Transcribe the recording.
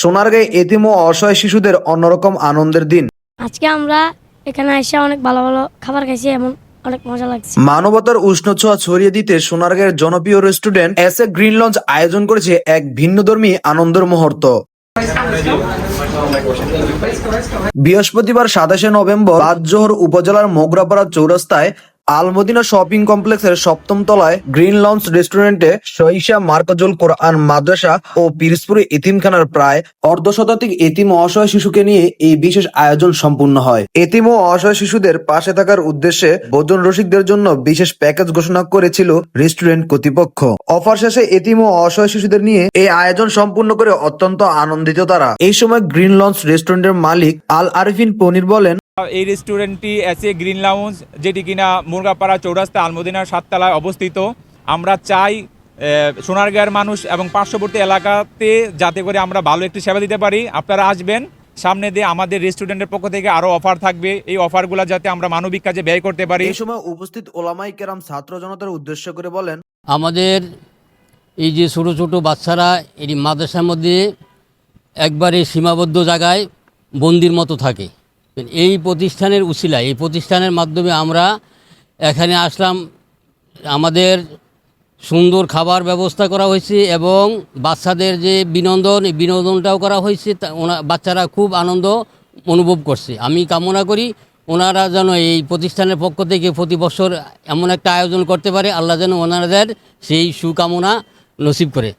সোনারগাঁয়ে এতিম ও অসহায় শিশুদের অন্যরকম আনন্দের দিন। আজকে আমরা এখানে এসে অনেক ভালো ভালো খাবার খাইছি এবং অনেক মজা লাগছে। মানবতার উষ্ণ ছোঁয়া ছড়িয়ে দিতে সোনারগাঁয়ের জনপ্রিয় restaurant S A green lunch আয়োজন করেছে এক ভিন্নধর্মী আনন্দের মুহূর্ত। বৃহস্পতিবার সাতাশে নভেম্বর বাদজোহর উপজেলার মোগরাপাড়া চৌরাস্তায় আলমদিনা শপিং কমপ্লেক্সের সপ্তম তলায় গ্রিন লঞ্চ রেস্টুরেন্টে সহিসা মার্কাজুল কোরআন মাদ্রাসা ও পিরোজপুরে এতিমখানার প্রায় অর্ধ শতাধিক এতিম অসহায় শিশুকে নিয়ে এই বিশেষ আয়োজন সম্পূর্ণ হয়। এতিম ও অসহায় শিশুদের পাশে থাকার উদ্দেশ্যে ভোজন রসিকদের জন্য বিশেষ প্যাকেজ ঘোষণা করেছিল রেস্টুরেন্ট কর্তৃপক্ষ। অফার শেষে এতিম ও অসহায় শিশুদের নিয়ে এই আয়োজন সম্পূর্ণ করে অত্যন্ত আনন্দিত তারা। এই সময় গ্রিন লঞ্চ রেস্টুরেন্টের মালিক আল আরিফিন পনির বলেন এই রেস্টুরেন্টটি এসে গ্রিন লাউঞ্জ যেটি কিনা মুরগাপাড়া চৌরাস্তা আলমদিনার সাততলায় অবস্থিত। আমরা চাই সোনারগাঁয়ের মানুষ এবং পার্শ্ববর্তী এলাকাতে যাতে করে আমরা ভালো একটি সেবা দিতে পারি। আপনারা আসবেন সামনে দিয়ে আমাদের রেস্টুরেন্টের পক্ষ থেকে আরও অফার থাকবে। এই অফারগুলো যাতে আমরা মানবিক কাজে ব্যয় করতে পারি। এই সময় উপস্থিত ওলামাই কেরাম ছাত্র জনতার উদ্দেশ্য করে বলেন আমাদের এই যে ছোটো ছোটো বাচ্চারা এই মাদ্রাসার মধ্যে একবারে সীমাবদ্ধ জায়গায় বন্দির মতো থাকে। এই প্রতিষ্ঠানের উশিলা এই প্রতিষ্ঠানের মাধ্যমে আমরা এখানে আসলাম, আমাদের সুন্দর খাবার ব্যবস্থা করা হয়েছে এবং বাচ্চাদের যে বিনোদন, এই বিনোদনটাও করা হয়েছে বাচ্চারা খুব আনন্দ অনুভব করছে। আমি কামনা করি ওনারা যেন এই প্রতিষ্ঠানের পক্ষ থেকে প্রতি বছর এমন একটা আয়োজন করতে পারে, আল্লাহ যেন ওনাদের সেই সুকামনা নসিব করে।